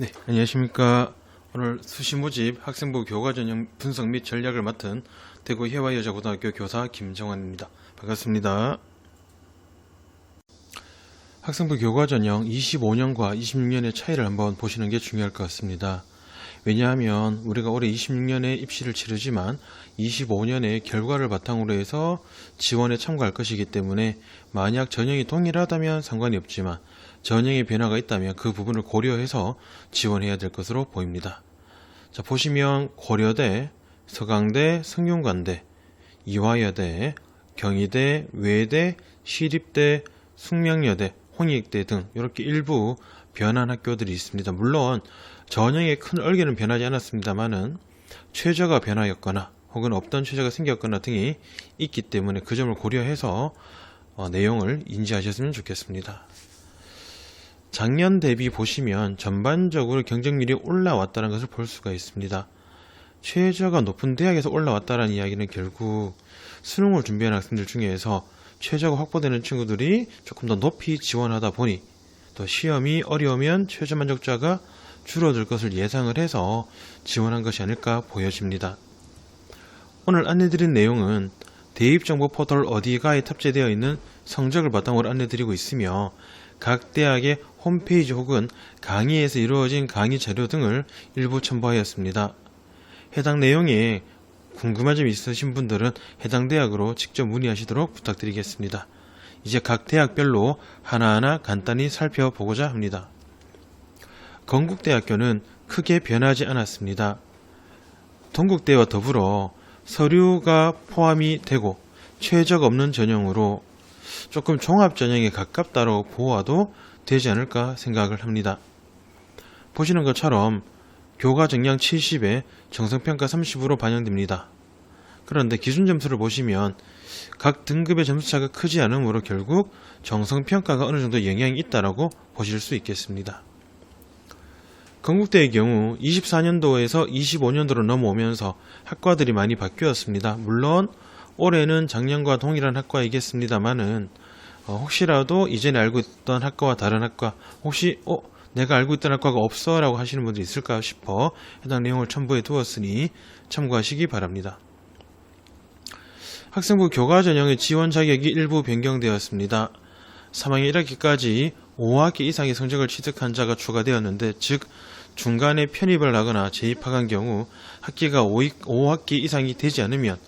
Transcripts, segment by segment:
네, 안녕하십니까. 오늘 수시 모집 학생부 교과 전형 분석 및 전략을 맡은 대구 해와여자고등학교 교사 김정환입니다. 반갑습니다. 학생부 교과 전형 25년과 26년의 차이를 한번 보시는 게 중요할 것 같습니다. 왜냐하면 우리가 올해 26년에 입시를 치르지만 25년의 결과를 바탕으로 해서 지원에 참가할 것이기 때문에 만약 전형이 동일하다면 상관이 없지만 전형의 변화가 있다면 그 부분을 고려해서 지원해야 될 것으로 보입니다. 자, 보시면 고려대, 서강대, 성균관대, 이화여대, 경희대, 외대, 시립대, 숙명여대, 홍익대 등 이렇게 일부 변한 학교들이 있습니다. 물론 전형의 큰 얼개는 변하지 않았습니다만은 최저가 변하였거나 혹은 없던 최저가 생겼거나 등이 있기 때문에 그 점을 고려해서 어, 내용을 인지하셨으면 좋겠습니다. 작년 대비 보시면 전반적으로 경쟁률이 올라왔다는 것을 볼 수가 있습니다. 최저가 높은 대학에서 올라왔다는 이야기는 결국 수능을 준비하는 학생들 중에서 최저가 확보되는 친구들이 조금 더 높이 지원하다 보니 또 시험이 어려우면 최저 만족자가 줄어들 것을 예상을 해서 지원한 것이 아닐까 보여집니다. 오늘 안내드린 내용은 대입정보 포털 어디가에 탑재되어 있는 성적을 바탕으로 안내드리고 있으며 각 대학의 홈페이지 혹은 강의에서 이루어진 강의 자료 등을 일부 첨부하였습니다. 해당 내용에 궁금한 점이 있으신 분들은 해당 대학으로 직접 문의하시도록 부탁드리겠습니다. 이제 각 대학별로 하나하나 간단히 살펴보고자 합니다. 건국대학교는 크게 변하지 않았습니다. 동국대와 더불어 서류가 포함이 되고 최적 없는 전형으로 조금 종합 전형에 가깝다고 보아도 되지 않을까 생각을 합니다. 보시는 것처럼 교과 정량 70에 정성평가 30으로 반영됩니다. 그런데 기준 점수를 보시면 각 등급의 점수차가 크지 않으므로 결국 정성평가가 어느 정도 영향이 있다라고 보실 수 있겠습니다. 건국대의 경우 24년도에서 25년도로 넘어오면서 학과들이 많이 바뀌었습니다. 물론 올해는 작년과 동일한 학과이겠습니다만은 어, 혹시라도 이전에 알고 있던 학과와 다른 학과 혹시 어 내가 알고 있던 학과가 없어 라고 하시는 분들이 있을까 싶어 해당 내용을 첨부해 두었으니 참고하시기 바랍니다. 학생부 교과 전형의 지원 자격이 일부 변경되었습니다. 3학년 1학기까지 5학기 이상의 성적을 취득한 자가 추가되었는데 즉 중간에 편입을 하거나 재입학한 경우 학기가 5, 학기 이상이 되지 않으면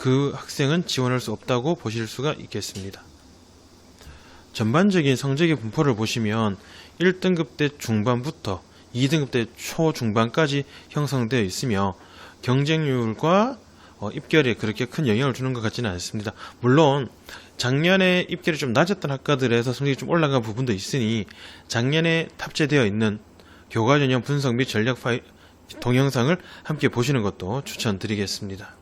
그 학생은 지원할 수 없다고 보실 수가 있겠습니다. 전반적인 성적의 분포를 보시면 1등급 때 중반부터 2등급 때 초중반까지 형성되어 있으며 경쟁률과 어, 입결에 그렇게 큰 영향을 주는 것 같지는 않습니다. 물론 작년에 입결이 좀 낮았던 학과들에서 성적이 좀 올라간 부분도 있으니 작년에 탑재되어 있는 교과 전형 분석 및 전략 파일 동영상을 함께 보시는 것도 추천드리겠습니다.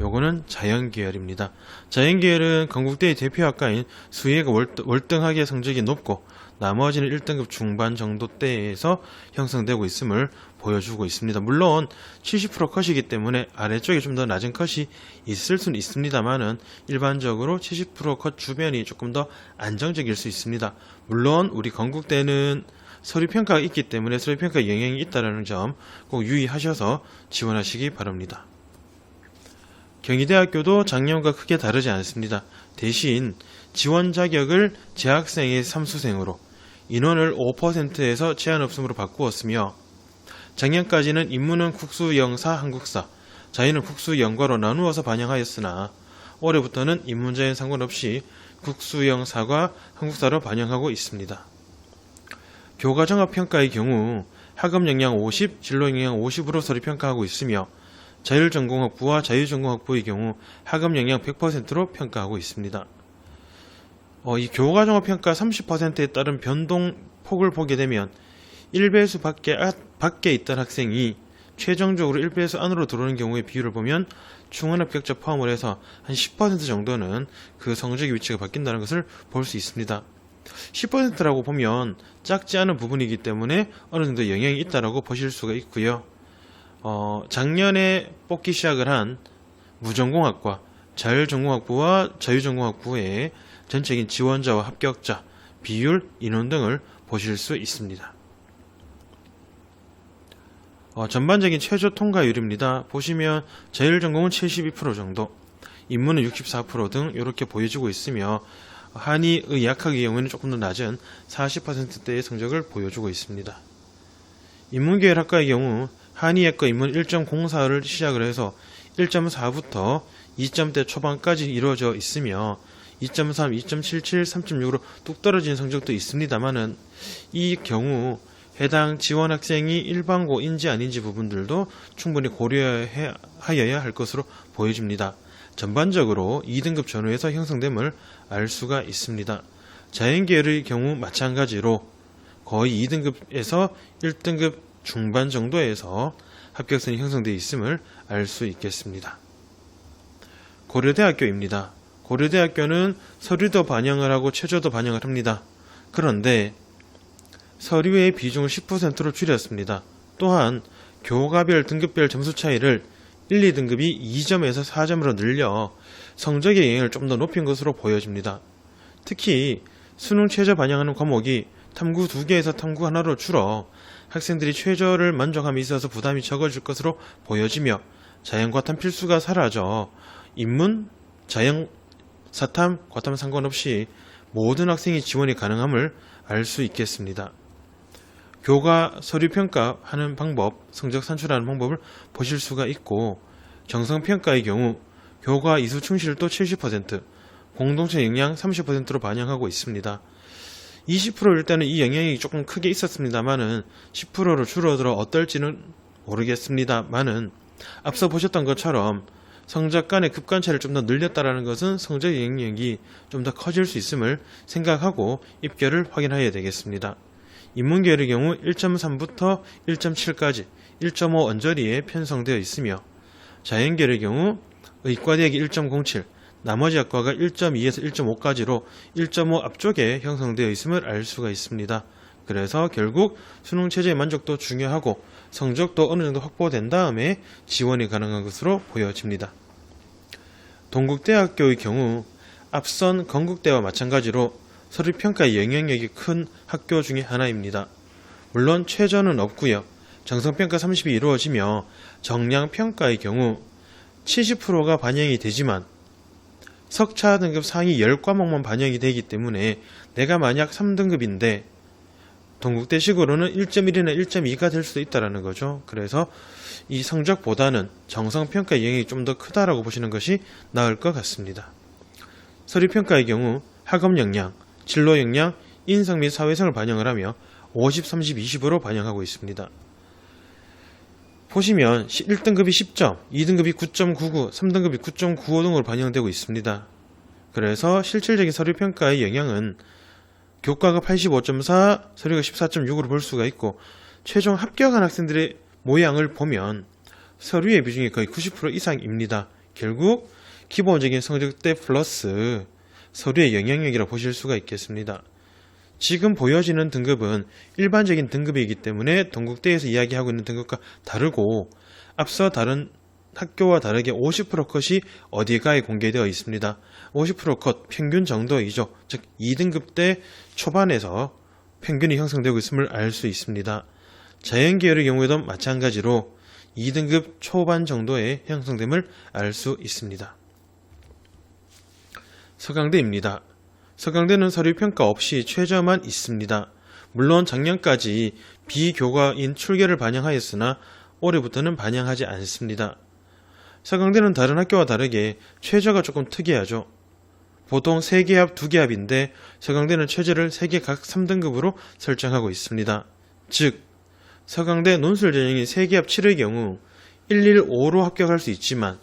요거는 자연계열입니다. 자연계열은 건국대의 대표 학과인 수의가 월등하게 성적이 높고 나머지는 1등급 중반 정도 대에서 형성되고 있음을 보여주고 있습니다. 물론 70% 컷이기 때문에 아래쪽에 좀 더 낮은 컷이 있을 수는 있습니다만은 일반적으로 70%컷 주변이 조금 더 안정적일 수 있습니다. 물론 우리 건국대는 서류 평가가 있기 때문에 서류 평가 영향이 있다는 점 꼭 유의하셔서 지원하시기 바랍니다. 경희대학교도 작년과 크게 다르지 않습니다. 대신 지원 자격을 재학생의 삼수생으로 인원을 5%에서 제한 없음으로 바꾸었으며 작년까지는 인문은 국수영사 한국사, 자연은 국수영과로 나누어서 반영하였으나 올해부터는 인문자연 상관없이 국수영사과 한국사로 반영하고 있습니다. 교과 종합 평가의 경우 학업 역량 50, 진로 역량 50으로 서류 평가하고 있으며 자율전공학부와 자유전공학부의 경우 학업 역량 100%로 평가하고 있습니다. 어, 이 교과 종합 평가 30%에 따른 변동 폭을 보게 되면 1배수 밖에, 아, 밖에 있던 학생이 최종적으로 1배수 안으로 들어오는 경우의 비율을 보면 중원 합격자 포함을 해서 한 10% 정도는 그 성적의 위치가 바뀐다는 것을 볼 수 있습니다. 10%라고 보면 작지 않은 부분이기 때문에 어느 정도 영향이 있다라고 보실 수가 있고요. 어, 작년에 뽑기 시작을 한 무전공학과 자율전공학부와 자유전공학부의 전적인 지원자와 합격자, 비율, 인원 등을 보실 수 있습니다. 어, 전반적인 최저 통과율입니다. 보시면 제일전공은 72% 정도, 인문은 64%등 이렇게 보여지고 있으며 한의 의학학의 경우에는 조금 더 낮은 40%대의 성적을 보여주고 있습니다. 인문계열학과의 경우 한의학과 인문 1.04를 시작을 해서 1.4부터 2점대 초반까지 이루어져 있으며 2.3, 2.77, 3.6으로 뚝 떨어진 성적도 있습니다만은 이 경우 해당 지원 학생이 일반고인지 아닌지 부분들도 충분히 고려하여야 할 것으로 보여집니다. 전반적으로 2등급 전후에서 형성됨을 알 수가 있습니다. 자연계열의 경우 마찬가지로 거의 2등급에서 1등급 중반 정도에서 합격선이 형성되어 있음을 알 수 있겠습니다. 고려대학교입니다. 고려대학교는 서류도 반영을 하고 최저도 반영을 합니다. 그런데 서류의 비중을 10%로 줄였습니다. 또한 교과별 등급별 점수 차이를 1, 2등급이 2점에서 4점으로 늘려 성적의 영향을 좀 더 높인 것으로 보여집니다. 특히 수능 최저 반영하는 과목이 탐구 2개에서 탐구 하나로 줄어 학생들이 최저를 만족함에 있어서 부담이 적어질 것으로 보여지며 자연 과탐 필수가 사라져 인문, 자연, 사탐, 과탐 상관없이 모든 학생이 지원이 가능함을 알 수 있겠습니다. 교과 서류 평가하는 방법, 성적 산출하는 방법을 보실 수가 있고 정성 평가의 경우 교과 이수 충실도 70%, 공동체 영향 30%로 반영하고 있습니다. 20%일 때는 이 영향이 조금 크게 있었습니다만은 10%로 줄어들어 어떨지는 모르겠습니다만은 앞서 보셨던 것처럼 성적 간의 급관차를 좀 더 늘렸다라는 것은 성적 영향이 좀 더 커질 수 있음을 생각하고 입결을 확인해야 되겠습니다. 인문계열의 경우 1.3부터 1.7까지 1.5 언저리에 편성되어 있으며 자연계열의 경우 의과대학이 1.07, 나머지 학과가 1.2에서 1.5까지로 1.5 앞쪽에 형성되어 있음을 알 수가 있습니다. 그래서 결국 수능 체제의 만족도 중요하고 성적도 어느 정도 확보된 다음에 지원이 가능한 것으로 보여집니다. 동국대학교의 경우 앞선 건국대와 마찬가지로 서류평가의 영향력이 큰 학교 중의 하나입니다. 물론 최저는 없고요. 정성평가 30이 이루어지며 정량평가의 경우 70%가 반영이 되지만 석차 등급 상위 10과목만 반영이 되기 때문에 내가 만약 3등급인데 동국대식으로는 1.1이나 1.2가 될 수도 있다는 거죠. 그래서 이 성적보다는 정성평가 영향이 좀 더 크다라고 보시는 것이 나을 것 같습니다. 서류평가의 경우 학업 역량, 진로 역량, 인성 및 사회성을 반영을 하며 50, 30, 20으로 반영하고 있습니다. 보시면 1등급이 10점, 2등급이 9.99, 3등급이 9.95 등으로 반영되고 있습니다. 그래서 실질적인 서류평가의 영향은 교과가 85.4, 서류가 14.6으로 볼 수가 있고 최종 합격한 학생들의 모양을 보면 서류의 비중이 거의 90% 이상입니다. 결국 기본적인 성적대 플러스 서류의 영향력이라 보실 수가 있겠습니다. 지금 보여지는 등급은 일반적인 등급이기 때문에 동국대에서 이야기하고 있는 등급과 다르고 앞서 다른 학교와 다르게 50% 컷이 어디가에 공개되어 있습니다. 50%컷 평균 정도이죠. 즉 2등급 때 초반에서 평균이 형성되고 있음을 알 수 있습니다. 자연계열의 경우에도 마찬가지로 2등급 초반 정도의 형성됨을 알 수 있습니다. 서강대입니다. 서강대는 서류 평가 없이 최저만 있습니다. 물론 작년까지 비교과인 출계를 반영하였으나 올해부터는 반영하지 않습니다. 서강대는 다른 학교와 다르게 최저가 조금 특이하죠. 보통 3개 합, 2개 합인데 서강대는 최저를 3개 각 3등급으로 설정하고 있습니다. 즉, 서강대 논술 전형이 3개 합 7의 경우 115로 합격할 수 있지만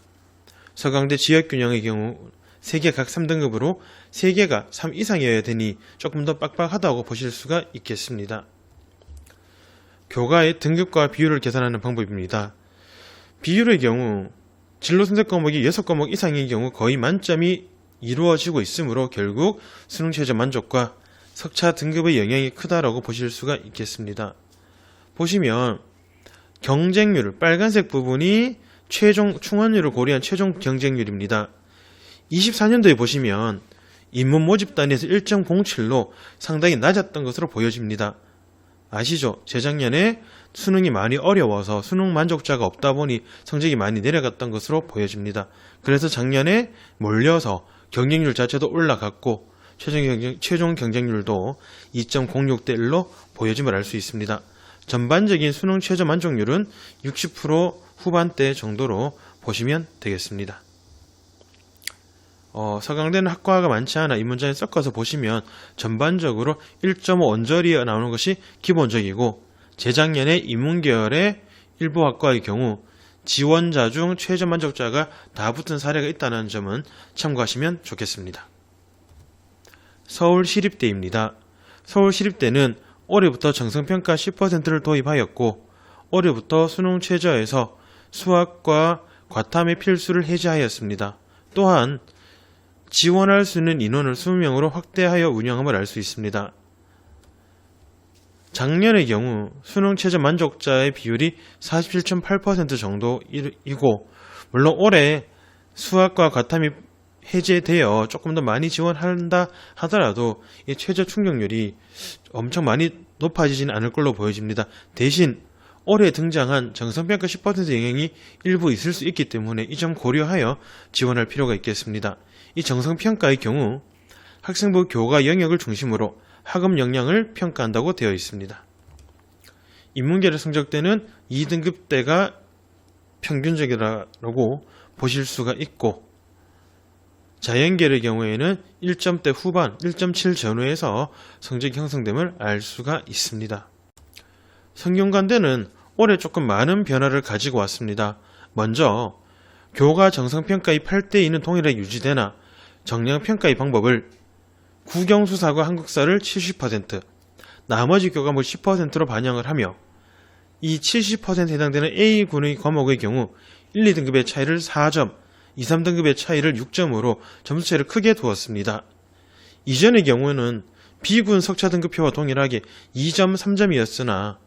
서강대 지역균형의 경우 3개 각 3등급으로 3개가 3 이상이어야 되니 조금 더 빡빡하다고 보실 수가 있겠습니다. 교과의 등급과 비율을 계산하는 방법입니다. 비율의 경우 진로 선택 과목이 6과목 이상인 경우 거의 만점이 이루어지고 있으므로 결국 수능 최저 만족과 석차 등급의 영향이 크다라고 보실 수가 있겠습니다. 보시면 경쟁률 빨간색 부분이 최종 충원율을 고려한 최종 경쟁률입니다. 24년도에 보시면 인문 모집 단위에서 1.07로 상당히 낮았던 것으로 보여집니다. 아시죠? 재작년에 수능이 많이 어려워서 수능 만족자가 없다 보니 성적이 많이 내려갔던 것으로 보여집니다. 그래서 작년에 몰려서 경쟁률 자체도 올라갔고 최종, 경쟁, 최종 경쟁률도 2.06대 1로 보여짐을 알 수 있습니다. 전반적인 수능 최저 만족률은 60% 후반대 정도로 보시면 되겠습니다. 어, 서강대는 학과가 많지 않아 이 문장에 섞어서 보시면 전반적으로 1.5 언저리 나오는 것이 기본적이고 재작년에 인문계열의 일부 학과의 경우 지원자 중 최저 만족자가 다 붙은 사례가 있다는 점은 참고하시면 좋겠습니다. 서울시립대입니다. 서울시립대는 올해부터 정성평가 10%를 도입하였고 올해부터 수능 최저에서 수학과 과탐의 필수를 해제하였습니다. 또한 지원할 수 있는 인원을 20명으로 확대하여 운영함을 알 수 있습니다. 작년의 경우 수능 최저 만족자의 비율이 47.8% 정도이고 물론 올해 수학과 과탐이 해제되어 조금 더 많이 지원한다 하더라도 이 최저 충족률이 엄청 많이 높아지지는 않을 걸로 보여집니다. 대신 올해 등장한 정성평가 10% 영향이 일부 있을 수 있기 때문에 이 점 고려하여 지원할 필요가 있겠습니다. 이 정성평가의 경우 학생부 교과 영역을 중심으로 학업 역량을 평가한다고 되어 있습니다. 인문계의 성적대는 2등급대가 평균적이라고 보실 수가 있고 자연계의 경우에는 1점대 후반, 1.7 전후에서 성적이 형성됨을 알 수가 있습니다. 성균관대는 올해 조금 많은 변화를 가지고 왔습니다. 먼저 교과 정성평가의 8대2는 동일하게 유지되나 정량평가의 방법을 국영수사과 한국사를 70%, 나머지 교과목 10%로 반영을 하며 이 70%에 해당되는 A군의 과목의 경우 1, 2등급의 차이를 4점, 2, 3등급의 차이를 6점으로 점수차를 크게 두었습니다. 이전의 경우에는 B군 석차 등급표와 동일하게 2점, 3점이었으나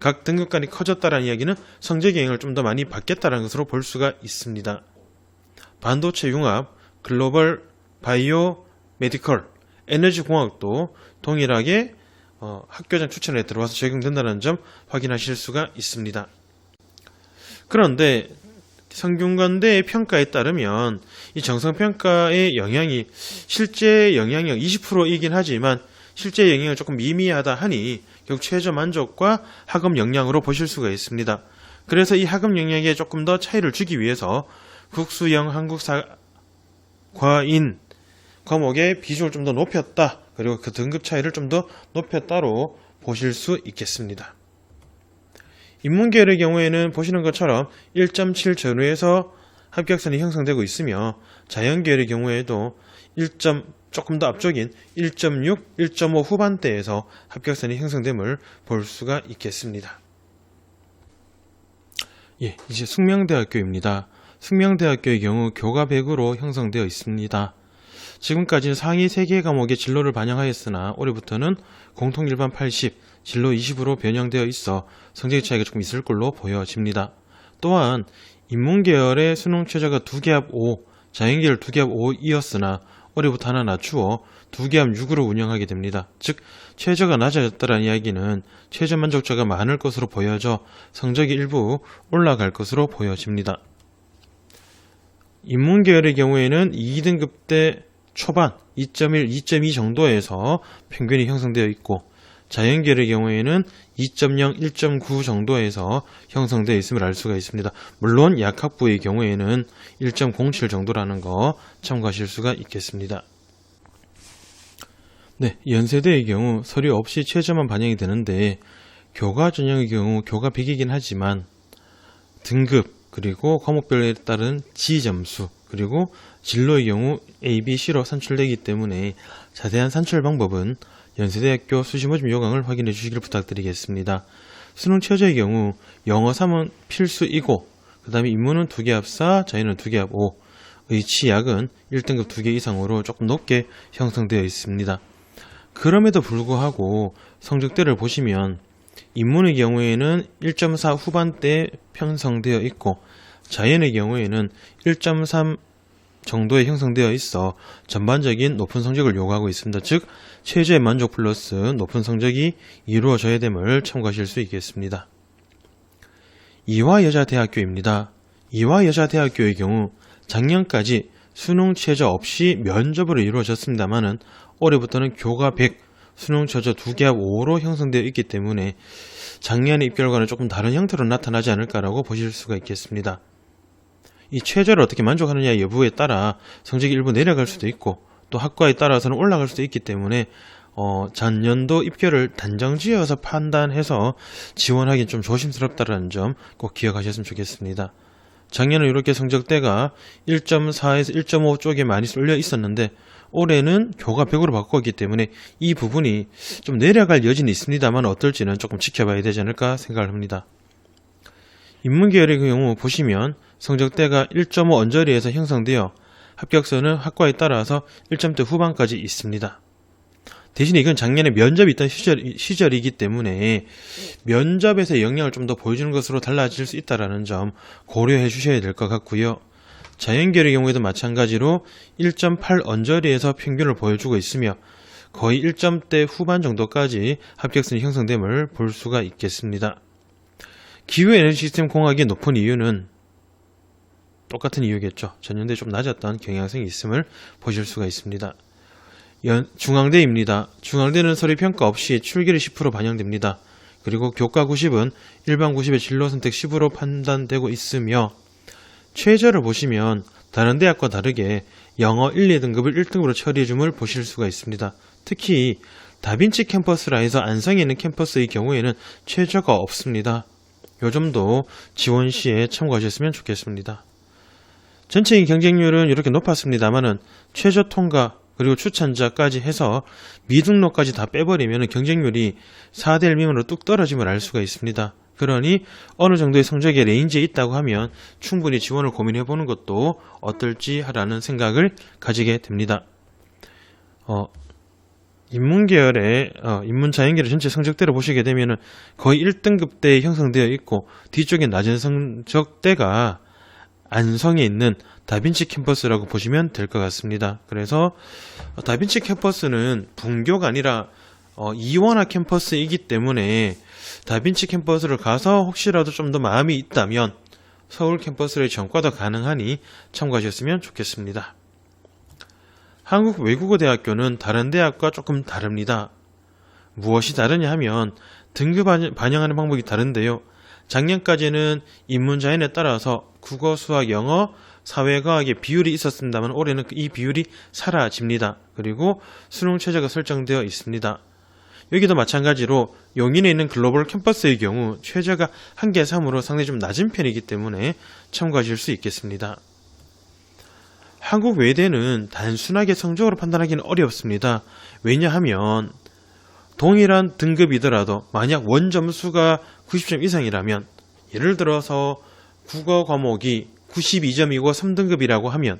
각 등급 간이 커졌다는 이야기는 성적 영향을 좀 더 많이 받겠다는 것으로 볼 수가 있습니다. 반도체 융합, 글로벌 바이오 메디컬, 에너지 공학도 동일하게 어, 학교장 추천에 들어와서 적용된다는 점 확인하실 수가 있습니다. 그런데 성균관대의 평가에 따르면 이 정성평가의 영향이 실제 영향력 20%이긴 하지만 실제 영향이 조금 미미하다 하니 결국 최저 만족과 학업 역량으로 보실 수가 있습니다. 그래서 이 학업 역량에 조금 더 차이를 주기 위해서 국수형 한국사 과인 과목의 비중을 좀 더 높였다. 그리고 그 등급 차이를 좀 더 높였다로 보실 수 있겠습니다. 인문계열의 경우에는 보시는 것처럼 1.7 전후에서 합격선이 형성되고 있으며 자연계열의 경우에도 1. 조금 더 앞쪽인 1.6, 1.5 후반대에서 합격선이 형성됨을 볼 수가 있겠습니다. 예, 이제 숙명대학교입니다. 숙명대학교의 경우 교과 100으로 형성되어 있습니다. 지금까지는 상위 3개 과목의 진로를 반영하였으나 올해부터는 공통 일반 80, 진로 20으로 변형되어 있어 성적 차이가 조금 있을 걸로 보여집니다. 또한 인문계열의 수능 최저가 2개합 5, 자연계열 2개합 5이었으나 올해부터 하나 낮추어 2개합 6으로 운영하게 됩니다. 즉 최저가 낮아졌다는 이야기는 최저 만족자가 많을 것으로 보여져 성적이 일부 올라갈 것으로 보여집니다. 인문계열의 경우에는 2등급 대 초반 2.1, 2.2 정도에서 평균이 형성되어 있고 자연계열의 경우에는 2.0, 1.9 정도에서 형성되어 있음을 알 수가 있습니다. 물론 약학부의 경우에는 1.07 정도라는 거 참고하실 수가 있겠습니다. 네, 연세대의 경우 서류 없이 최저만 반영이 되는데 교과 전형의 경우 교과 100이긴 하지만 등급 그리고 과목별에 따른 지점수 그리고 진로의 경우 A, B, C로 산출되기 때문에 자세한 산출 방법은 연세대학교 수시모집 요강을 확인해 주시길 부탁드리겠습니다. 수능 최저의 경우 영어 3은 필수이고 그 다음에 인문은 2개 합 4, 자연은 2개 합 5, 의치약은 1등급 2개 이상으로 조금 높게 형성되어 있습니다. 그럼에도 불구하고 성적대를 보시면 인문의 경우에는 1.4 후반대에 편성되어 있고 자연의 경우에는 1.3 정도에 형성되어 있어 전반적인 높은 성적을 요구하고 있습니다. 즉 최저의 만족 플러스 높은 성적이 이루어져야 됨을 참고하실 수 있겠습니다. 이화 여자 대학교입니다. 이화 여자 대학교의 경우 작년까지 수능 최저 없이 면접으로 이루어졌습니다만은 올해부터는 교과 100, 수능 최저 2개 합 5로 형성되어 있기 때문에 작년의 입결과는 조금 다른 형태로 나타나지 않을까라고 보실 수가 있겠습니다. 이 최저를 어떻게 만족하느냐 여부에 따라 성적이 일부 내려갈 수도 있고 또 학과에 따라서는 올라갈 수도 있기 때문에 어, 전년도 입결을 단정지어서 판단해서 지원하기 좀 조심스럽다는 점 꼭 기억하셨으면 좋겠습니다. 작년은 이렇게 성적대가 1.4에서 1.5 쪽에 많이 쏠려 있었는데 올해는 교과 100으로 바꿨기 때문에 이 부분이 좀 내려갈 여지는 있습니다만 어떨지는 조금 지켜봐야 되지 않을까 생각을 합니다. 인문계열의 경우 보시면 성적대가 1.5 언저리에서 형성되어 합격선은 학과에 따라서 1점대 후반까지 있습니다. 대신에 이건 작년에 면접이 있던 시절, 시절이기 때문에 면접에서 영향을 좀 더 보여주는 것으로 달라질 수 있다는 점 고려해 주셔야 될 것 같고요. 자연계열의 경우에도 마찬가지로 1.8 언저리에서 평균을 보여주고 있으며 거의 1점대 후반 정도까지 합격선이 형성됨을 볼 수가 있겠습니다. 기후 에너지 시스템 공학이 높은 이유는 똑같은 이유겠죠. 전년도에 좀 낮았던 경향성이 있음을 보실 수가 있습니다. 연, 중앙대입니다. 중앙대는 서류 평가 없이 출결이 10% 반영됩니다. 그리고 교과 90은 일반 90의 진로 선택 10으로 판단되고 있으며 최저를 보시면 다른 대학과 다르게 영어 1, 2등급을 1등급으로 처리해줌을 보실 수가 있습니다. 특히 다빈치 캠퍼스라 해서 안성에 있는 캠퍼스의 경우에는 최저가 없습니다. 요 점도 지원 시에 참고하셨으면 좋겠습니다. 전체인 경쟁률은 이렇게 높았습니다만은 최저 통과 그리고 추천자까지 해서 미등록까지 다 빼버리면 경쟁률이 4대 1 미만으로 뚝 떨어짐을 알 수가 있습니다. 그러니 어느 정도의 성적의 레인지에 있다고 하면 충분히 지원을 고민해 보는 것도 어떨지 하라는 생각을 가지게 됩니다. 어, 인문계열의 어, 인문자연계열 전체 성적대를 보시게 되면 거의 1등급대에 형성되어 있고 뒤쪽에 낮은 성적대가 안성에 있는 다빈치 캠퍼스라고 보시면 될 것 같습니다. 그래서 다빈치 캠퍼스는 분교가 아니라 어, 이원화 캠퍼스이기 때문에 다빈치 캠퍼스를 가서 혹시라도 좀 더 마음이 있다면 서울 캠퍼스의 전과도 가능하니 참고하셨으면 좋겠습니다. 한국 외국어 대학교는 다른 대학과 조금 다릅니다. 무엇이 다르냐 하면 등급 반영하는 방법이 다른데요. 작년까지는 인문자연에 따라서 국어, 수학, 영어, 사회과학의 비율이 있었습니다만 올해는 이 비율이 사라집니다. 그리고 수능 최저가 설정되어 있습니다. 여기도 마찬가지로 용인에 있는 글로벌 캠퍼스의 경우 최저가 1개 3으로 상당히 좀 낮은 편이기 때문에 참고하실 수 있겠습니다. 한국 외대는 단순하게 성적으로 판단하기는 어렵습니다. 왜냐하면 동일한 등급이더라도 만약 원점수가 90점 이상이라면 예를 들어서 국어 과목이 92점이고 3등급이라고 하면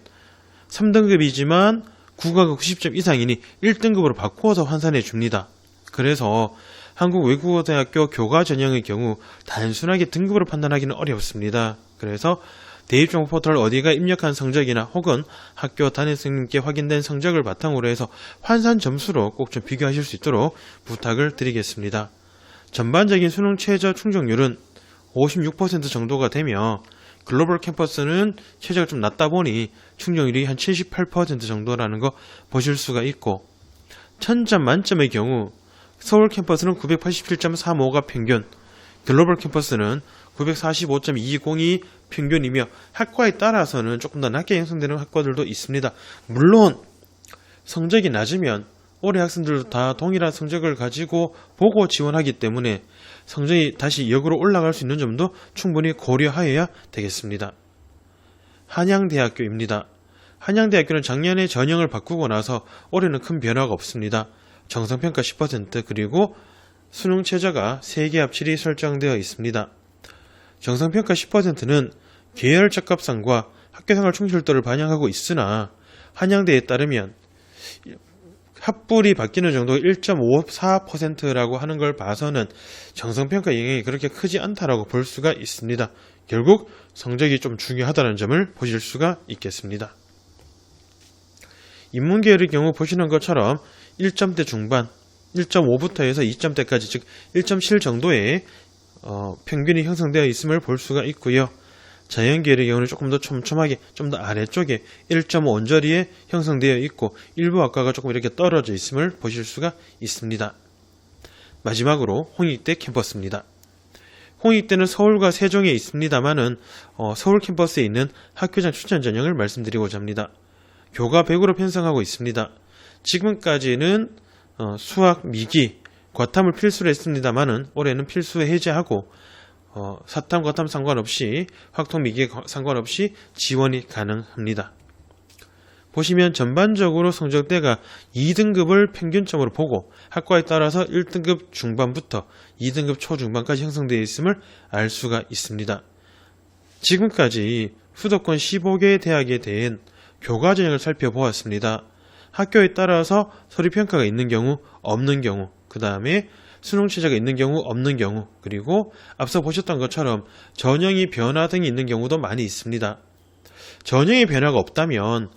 3등급이지만 국어가 90점 이상이니 1등급으로 바꾸어서 환산해 줍니다. 그래서 한국 외국어대학교 교과 전형의 경우 단순하게 등급으로 판단하기는 어렵습니다. 그래서 대입정보 포털 어디가 입력한 성적이나 혹은 학교 담임선생님께 확인된 성적을 바탕으로 해서 환산 점수로 꼭 좀 비교하실 수 있도록 부탁을 드리겠습니다. 전반적인 수능 최저 충족률은 56% 정도가 되며 글로벌 캠퍼스는 최저가 좀 낮다 보니 충족률이 한 78% 정도라는 거 보실 수가 있고 1000점 만점의 경우 서울 캠퍼스는 987.35가 평균, 글로벌 캠퍼스는 945.202 평균이며 학과에 따라서는 조금 더 낮게 형성되는 학과들도 있습니다. 물론 성적이 낮으면 올해 학생들도 다 동일한 성적을 가지고 보고 지원하기 때문에 성적이 다시 역으로 올라갈 수 있는 점도 충분히 고려하여야 되겠습니다. 한양대학교입니다. 한양대학교는 작년에 전형을 바꾸고 나서 올해는 큰 변화가 없습니다. 정성평가 10% 그리고 수능 최저가 3개 합칠이 설정되어 있습니다. 정성평가 10%는 계열 적합성과 학교생활 충실도를 반영하고 있으나 한양대에 따르면 합불이 바뀌는 정도가 1.54%라고 하는 걸 봐서는 정성평가 영향이 그렇게 크지 않다라고 볼 수가 있습니다. 결국 성적이 좀 중요하다는 점을 보실 수가 있겠습니다. 인문계열의 경우 보시는 것처럼 1점대 중반, 1.5부터 해서 2점대까지 즉 1.7 정도의 어, 평균이 형성되어 있음을 볼 수가 있고요. 자연계열의 경우는 조금 더 촘촘하게 좀 더 아래쪽에 1.5원저리에 형성되어 있고 일부 학과가 조금 이렇게 떨어져 있음을 보실 수가 있습니다. 마지막으로 홍익대 캠퍼스입니다. 홍익대는 서울과 세종에 있습니다만은 어, 서울 캠퍼스에 있는 학교장 추천 전형을 말씀드리고자 합니다. 교과 100으로 편성하고 있습니다. 지금까지는 어, 수학, 미기, 과탐을 필수로 했습니다만은 올해는 필수 해제하고 어, 사탐, 과탐 상관없이 확통, 미기 상관없이 지원이 가능합니다. 보시면 전반적으로 성적대가 2등급을 평균점으로 보고 학과에 따라서 1등급 중반부터 2등급 초중반까지 형성되어 있음을 알 수가 있습니다. 지금까지 수도권 15개 대학에 대한 교과 전형을 살펴보았습니다. 학교에 따라서 서류 평가가 있는 경우, 없는 경우, 그 다음에 수능 최저가 있는 경우, 없는 경우, 그리고 앞서 보셨던 것처럼 전형이 변화 등이 있는 경우도 많이 있습니다. 전형의 변화가 없다면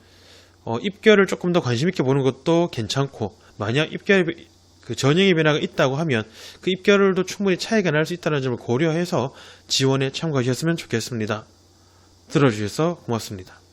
어, 입결을 조금 더 관심 있게 보는 것도 괜찮고 만약 입결 그 전형의 변화가 있다고 하면 그 입결도 충분히 차이가 날 수 있다는 점을 고려해서 지원에 참고하셨으면 좋겠습니다. 들어주셔서 고맙습니다.